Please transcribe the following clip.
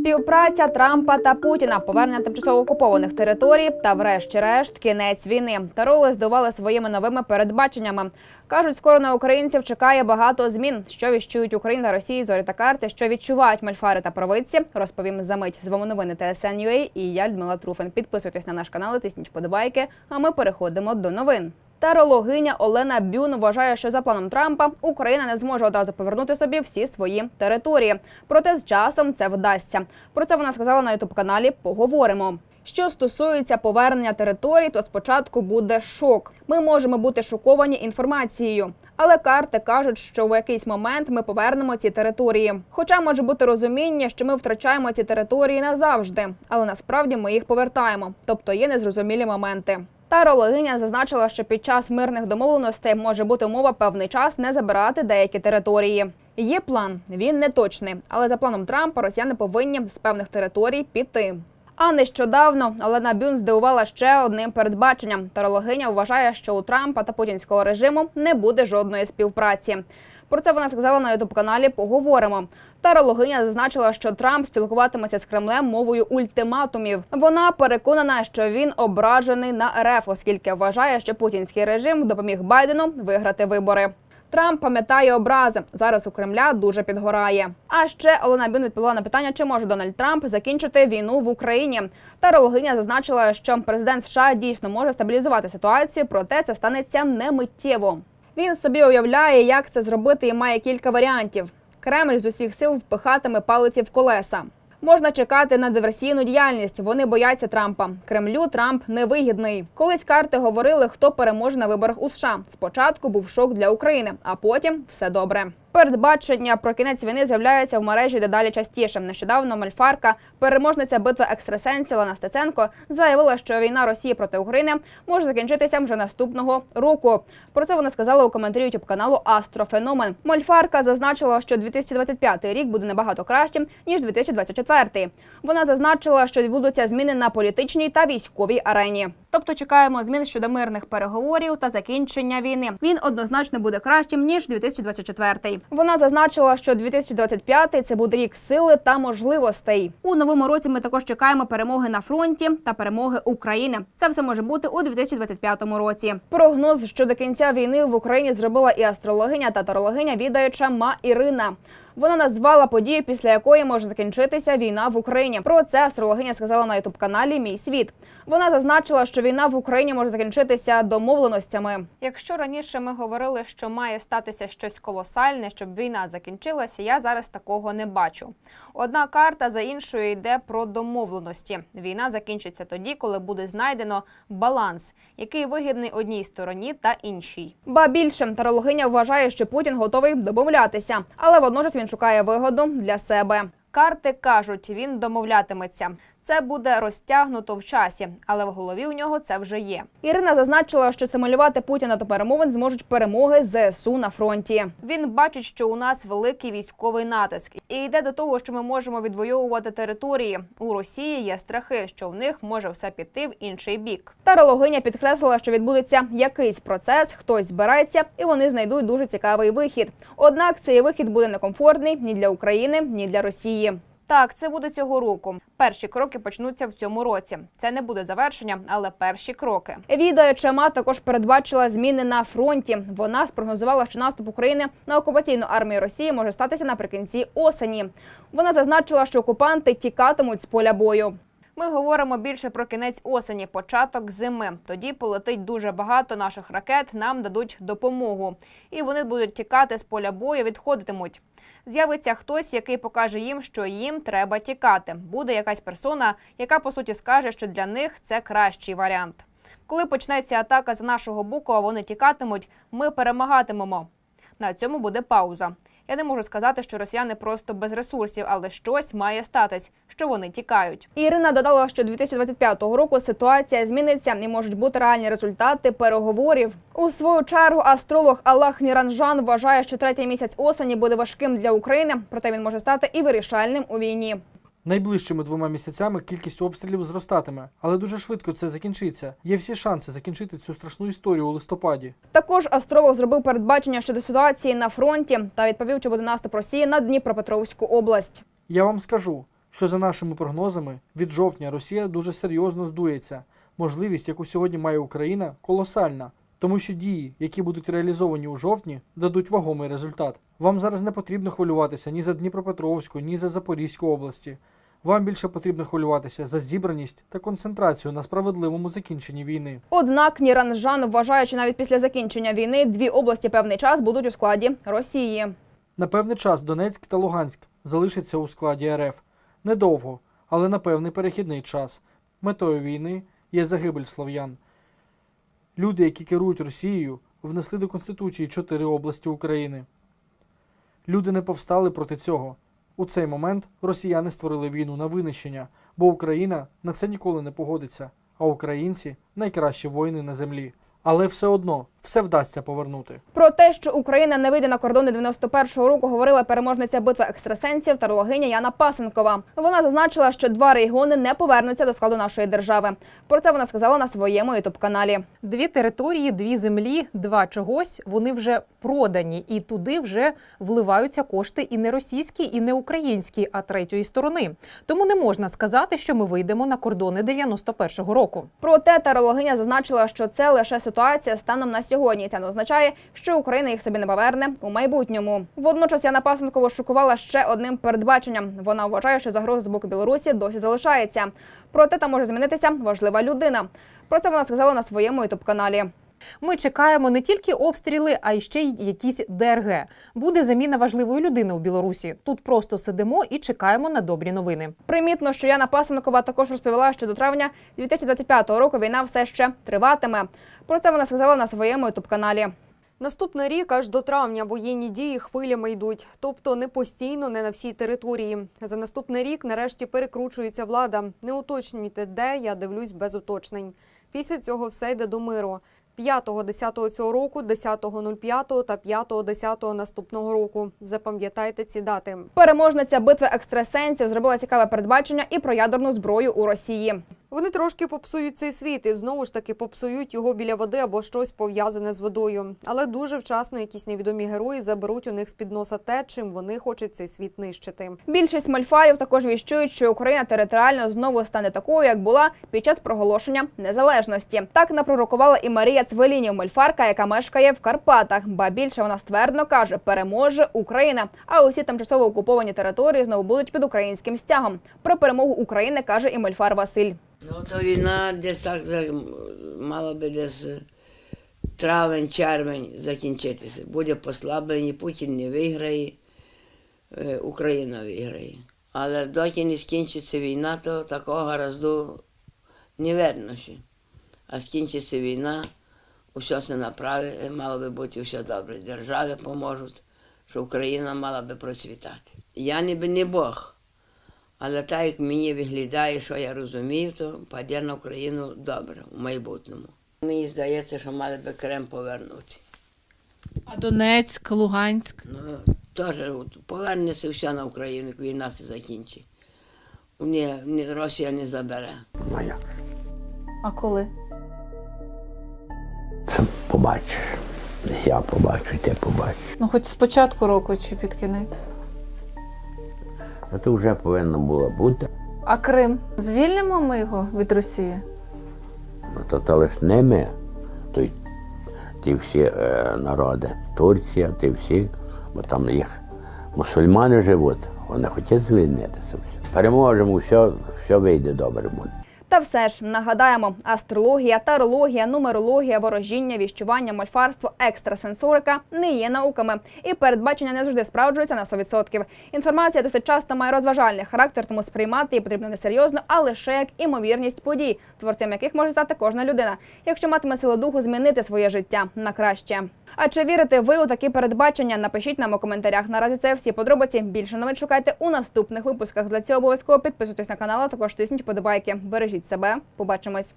Співпраця Трампа та Путіна, повернення тимчасово окупованих територій та, врешті-решт, кінець війни. Тароли здивували своїми новими передбаченнями. кажуть, скоро на українців чекає багато змін. Що віщують Україна та Росії, зорі та карти, що відчувають мальфари та провидці. Розповім за мить з вами новини ТСН.UA і я Людмила Труфен. Підписуйтесь на наш канал, і тисніть подобайки. А ми переходимо до новин. Тарологиня Олена Бюн вважає, що за планом Трампа Україна не зможе одразу повернути собі всі свої території. Проте з часом це вдасться. Про це вона сказала на ютуб каналі. Поговоримо. Що стосується повернення територій, то спочатку буде шок. Ми можемо бути шоковані інформацією. Але карти кажуть, що в якийсь момент ми повернемо ці території. Хоча може бути розуміння, що ми втрачаємо ці території назавжди, але насправді ми їх повертаємо, тобто є незрозумілі моменти. Тарологиня зазначила, що під час мирних домовленостей може бути умова певний час не забирати деякі території. Є план, він не точний, але за планом Трампа росіяни повинні з певних територій піти. А нещодавно Олена Бюн здивувала ще одним передбаченням. Тарологиня вважає, що у Трампа та путінського режиму не буде жодної співпраці. Про це вона сказала на ютуб каналі. Поговоримо. Тарологиня зазначила, що Трамп спілкуватиметься з Кремлем мовою ультиматумів. Вона переконана, що він ображений на РФ, оскільки вважає, що путінський режим допоміг Байдену виграти вибори. Трамп пам'ятає образи. Зараз у Кремля дуже підгорає. А ще Олена Бюн відповіла на питання, чи може Дональд Трамп закінчити війну в Україні. Тарологиня зазначила, що президент США дійсно може стабілізувати ситуацію, проте це станеться не миттєво. Він собі уявляє, як це зробити, і має кілька варіантів. Кремль з усіх сил впихатиме палиці в колеса. Можна чекати на диверсійну діяльність. Вони бояться Трампа. Кремлю Трамп невигідний. Колись карти говорили, хто переможе на виборах у США. Спочатку був шок для України, а потім все добре. Передбачення про кінець війни з'являються в мережі дедалі частіше. Нещодавно Мальфарка, переможниця битви екстрасенсів Лана Стеценко, заявила, що війна Росії проти України може закінчитися вже наступного року. Про це вона сказала у коментарі ютуб каналу Астрофеномен. Мальфарка зазначила, що 2025 рік буде набагато кращим ніж 2024. Вона зазначила, що відбудуться зміни на політичній та військовій арені. Тобто чекаємо змін щодо мирних переговорів та закінчення війни. Він однозначно буде кращим ніж 2024. Вона зазначила, що 2025 – це буде рік сили та можливостей. У новому році ми також чекаємо перемоги на фронті та перемоги України. Це все може бути у 2025 році. Прогноз щодо кінця війни в Україні зробила і астрологиня та тарологиня відаюча Ма Ірина. Вона назвала подію, після якої може закінчитися війна в Україні. Про це астрологиня сказала на ютуб каналі Мій світ. Вона зазначила, що війна в Україні може закінчитися домовленостями. Якщо раніше ми говорили, що має статися щось колосальне, щоб війна закінчилася, я зараз такого не бачу. Одна карта за іншою йде про домовленості. Війна закінчиться тоді, коли буде знайдено баланс, який вигідний одній стороні та іншій. Ба більше тарологиня вважає, що Путін готовий домовлятися, але водночас він шукає вигоду для себе. Карти кажуть, він домовлятиметься. Це буде розтягнуто в часі, але в голові у нього це вже є. Ірина зазначила, що стимулювати Путіна до перемовин зможуть перемоги ЗСУ на фронті. Він бачить, що у нас великий військовий натиск, і йде до того, що ми можемо відвоювати території. У Росії є страхи, що в них може все піти в інший бік. Тарологиня підкреслила, що відбудеться якийсь процес, хтось збирається, і вони знайдуть дуже цікавий вихід. Однак цей вихід буде некомфортний ні для України, ні для Росії. Так, це буде цього року. Перші кроки почнуться в цьому році. Це не буде завершення, але перші кроки. Віда Чама також передбачила зміни на фронті. Вона спрогнозувала, що наступ України на окупаційну армію Росії може статися наприкінці осені. Вона зазначила, що окупанти тікатимуть з поля бою. Ми говоримо більше про кінець осені, початок зими. Тоді полетить дуже багато наших ракет. Нам дадуть допомогу, і вони будуть тікати з поля бою, відходитимуть. З'явиться хтось, який покаже їм, що їм треба тікати. Буде якась персона, яка по суті скаже, що для них це кращий варіант. Коли почнеться атака з нашого боку, а вони тікатимуть, ми перемагатимемо. На цьому буде пауза. Я не можу сказати, що росіяни просто без ресурсів, але щось має статись, що вони тікають. Ірина додала, що 2025 року ситуація зміниться і можуть бути реальні результати переговорів. У свою чергу астролог Аллах Ніранжан вважає, що третій місяць осені буде важким для України, проте він може стати і вирішальним у війні. Найближчими двома місяцями кількість обстрілів зростатиме, але дуже швидко це закінчиться. Є всі шанси закінчити цю страшну історію у листопаді. Також астролог зробив передбачення щодо ситуації на фронті та відповів, чи буде наступ Росії на Дніпропетровську область. Я вам скажу, що за нашими прогнозами від жовтня Росія дуже серйозно здується. Можливість, яку сьогодні має Україна, колосальна, тому що дії, які будуть реалізовані у жовтні, дадуть вагомий результат. Вам зараз не потрібно хвилюватися ні за Дніпропетровську, ні за Запорізьку області. Вам більше потрібно хвилюватися за зібраність та концентрацію на справедливому закінченні війни. Однак Ніран Жан вважає, що навіть після закінчення війни дві області певний час будуть у складі Росії. На певний час Донецьк та Луганськ залишаться у складі РФ. Недовго, але на певний перехідний час. Метою війни є загибель слов'ян. Люди, які керують Росією, внесли до Конституції чотири області України. Люди не повстали проти цього. У цей момент росіяни створили війну на винищення, бо Україна на це ніколи не погодиться, а українці найкращі воїни на землі. Але все одно все вдасться повернути. Про те, що Україна не вийде на кордони 91-го року, говорила переможниця битви екстрасенсів тарологиня Яна Пасенкова. Вона зазначила, що два регіони не повернуться до складу нашої держави. Про це вона сказала на своєму ютуб-каналі. Дві території, дві землі, два чогось. Вони вже продані, і туди вже вливаються кошти і не російські, і не українські, а третьої сторони. Тому не можна сказати, що ми вийдемо на кордони 91-го року. Проте тарологиня зазначила, що це лише ситуація станом на сьогодні. Це не означає, що Україна їх собі не поверне у майбутньому. Водночас Яна Пасенкова шокувала ще одним передбаченням. Вона вважає, що загроза з боку Білорусі досі залишається. Проте там може змінитися важлива людина. Про це вона сказала на своєму ютуб-каналі. Ми чекаємо не тільки обстріли, а й ще й якісь ДРГ. Буде заміна важливої людини у Білорусі. Тут просто сидимо і чекаємо на добрі новини. Примітно, що Яна Пасенкова також розповіла, що до травня 2025 року війна все ще триватиме. Про це вона сказала на своєму ютуб-каналі. Наступний рік аж до травня воєнні дії хвилями йдуть, тобто не постійно, не на всій території. За наступний рік нарешті перекручується влада. Не уточнюйте, де я дивлюсь без уточнень. Після цього все йде до миру. 5-10 цього року, 10.05 та 5-10 наступного року. Запам'ятайте ці дати. Переможниця битви екстрасенсів зробила цікаве передбачення і про ядерну зброю у Росії. Вони трошки попсують цей світ і знову ж таки попсують його біля води або щось пов'язане з водою. Але дуже вчасно якісь невідомі герої заберуть у них з під носа те, чим вони хочуть цей світ нищити. Більшість мольфарів також віщують, що Україна територіально знову стане такою, як була під час проголошення незалежності. Так напророкувала і Марія Цвелінів, мольфарка, яка мешкає в Карпатах. Ба більше вона ствердно каже, переможе Україна. А усі тимчасово окуповані території знову будуть під українським стягом. Про перемогу України каже і мольфар Василь. Ну, то війна десь так мала би десь е, травень-червень закінчитися. Буде послаблення, Путін не виграє, е, Україна виграє. Але доки не скінчиться війна, то такого гаразду не видно. А скінчиться війна, усе все направить, мало би бути все добре. Держави поможуть, що Україна мала би процвітати. Я ніби не Бог. Але так як мені виглядає, що я розумію, то паде на Україну добре в майбутньому. Мені здається, що мали би Крем повернути. А Донецьк, Луганськ. Ну, теж повернеться все на Україну, як війна се закінчить. Ні, ні, Росія не забере. А коли? Це побачиш. Я побачу, ти побачиш. Ну, хоч з початку року чи під кінець. А то вже повинно було бути. А Крим? Звільнимо ми його від Росії? Ну, то, то лиш не ми, то й ті всі е, народи, Турція, ті всі, бо там їх мусульмани живуть, вони хочуть звільнитися. Переможемо, все, все вийде добре буде. Та все ж нагадаємо: астрологія, тарологія, нумерологія, ворожіння, віщування, мольфарство, екстрасенсорика не є науками, і передбачення не завжди справджуються на 100%. Інформація досить часто має розважальний характер, тому сприймати її потрібно не серйозно, а лише як імовірність подій, творцем яких може стати кожна людина, якщо матиме силу духу змінити своє життя на краще. А чи вірите ви у такі передбачення? Напишіть нам у коментарях. Наразі це всі подробиці. Більше новин шукайте у наступних випусках. Для цього обов'язково підписуйтесь на канал, а також тисніть подобайки. Бережіть себе. Побачимось.